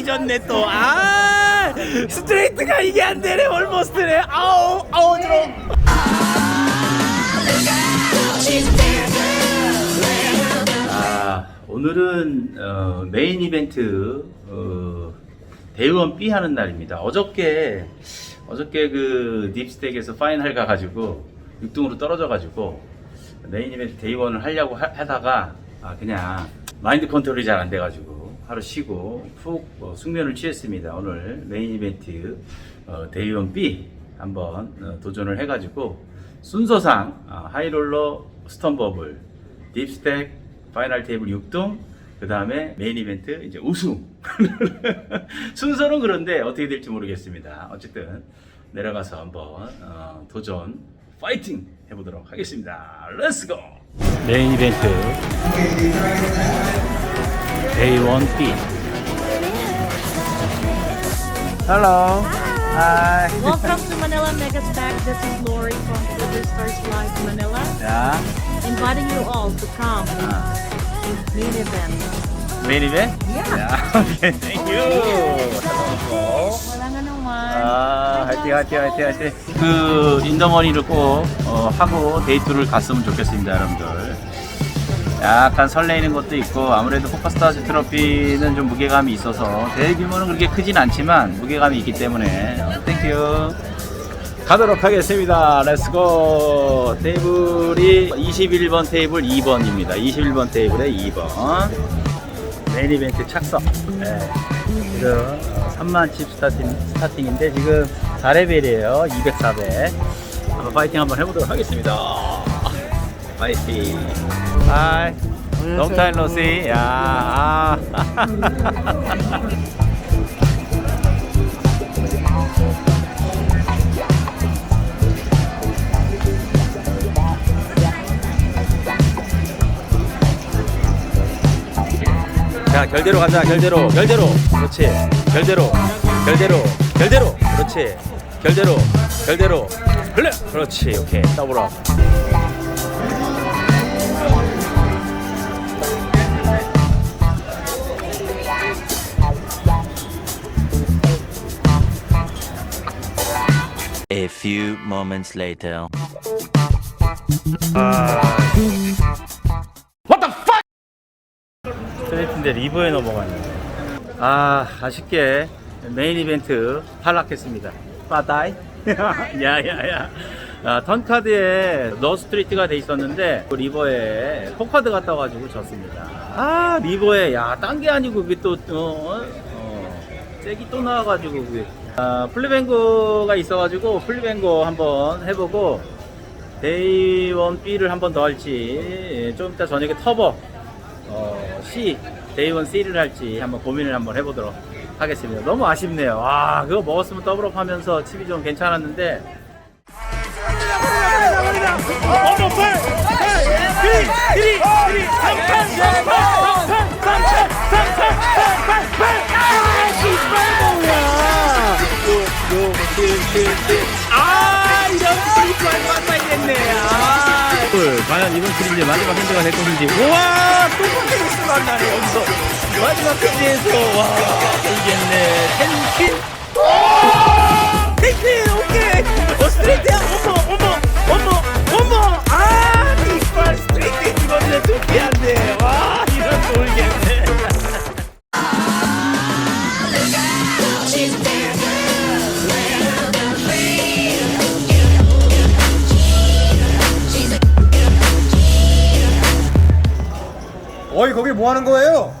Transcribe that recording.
뒤졌네 또. 아 스트레이트가 이게 안 되네 올머스트네. 아우 아우 좀. 아 오늘은 어, 메인 이벤트 어, 대의원 B 하는 날입니다. 어저께 어저께 그 딥스택에서 파이널 가가지고 6등으로 떨어져가지고 메인 이벤트 대의원을 하려고 하, 하다가 아, 그냥 마인드 컨트롤이 잘 안 돼가지고 하루 쉬고 푹 어, 숙면을 취했습니다. 오늘 메인 이벤트 어, 대의원 B 한번 어, 도전을 해가지고 순서상 아, 하이롤러 스턴버블 딥스택 파이널 테이블 6등 그 다음에 메인 이벤트 이제 우승. 순서는 그런데 어떻게 될지 모르겠습니다. 어쨌든 내려가서 한번 어, 도전 파이팅 해보도록 하겠습니다. 렛츠고 메인 이벤트 데이 1B Hello Hi Welcome to Manila Mega Stack. This is Lori from Silver Stars Live Manila, 자 inviting you all to come 아, to main event. 메인 이벤트? Yeah. 오케이 땡큐 Wala nga naman. 아, 화이팅, 화이팅, 화이팅, 화이팅. 그, 인더머니를 꼭, 어, 하고 데이트를 갔으면 좋겠습니다, 여러분들. 약간 설레이는 것도 있고, 아무래도 포커스타즈 트로피는 좀 무게감이 있어서, 대회 규모는 그렇게 크진 않지만, 무게감이 있기 때문에, 어, 땡큐. 가도록 하겠습니다. 렛츠고. 테이블이 21번 테이블 2번입니다. 21번 테이블에 2번. 메인 이벤트 착석. 네. 지금 어, 3만 칩 스타팅, 스타팅인데 지금 4레벨이에요. 200, 400. 한번 파이팅 한번 해보도록 하겠습니다. 파이팅. 하이. Long time no see. 야. 아. 자 결대로 가자 결대로 결대로 그렇지 결대로 결대로 결대로 그렇지 결대로 결대로 그래 그렇지 오케이 더블업 A few moments later. 스트레이트인데 리버에 넘어가네. 아 아쉽게 메인 이벤트 탈락했습니다. 빠다이? 야야야. 아, 턴카드에 너 스트레이트가 돼 있었는데 그 리버에 포카드 갔다 와가지고 졌습니다. 아 리버에 야 딴 게 아니고 그게 또 어, 어, 잭이 또 나와가지고 그게 아, 플리뱅고가 있어가지고 플리뱅고 한번 해보고 데이원 B를 한번 더 할지 좀 이따 저녁에 터보 어, C 데이원 C를 할지 한번 고민을 한번 해보도록 하겠습니다 너무 아쉽네요 와 그거 먹었으면 더블업 하면서 칩이 좀 괜찮았는데 어머 8 3 3 3 3 3 3 3 3 아! 과연 이번 시리즈 마지막 핸드가 될 것인지. 우와! 또 컨텐츠 만나네 여기서. 마지막 핸드에서 와 이겼네. 텐킨. 텐킨 오케이. 어 스트레이트야. 어머 어머 어머 어머. 아 이빨 스트레이트 이거는 좋게한데. 거기 뭐 하는 거예요?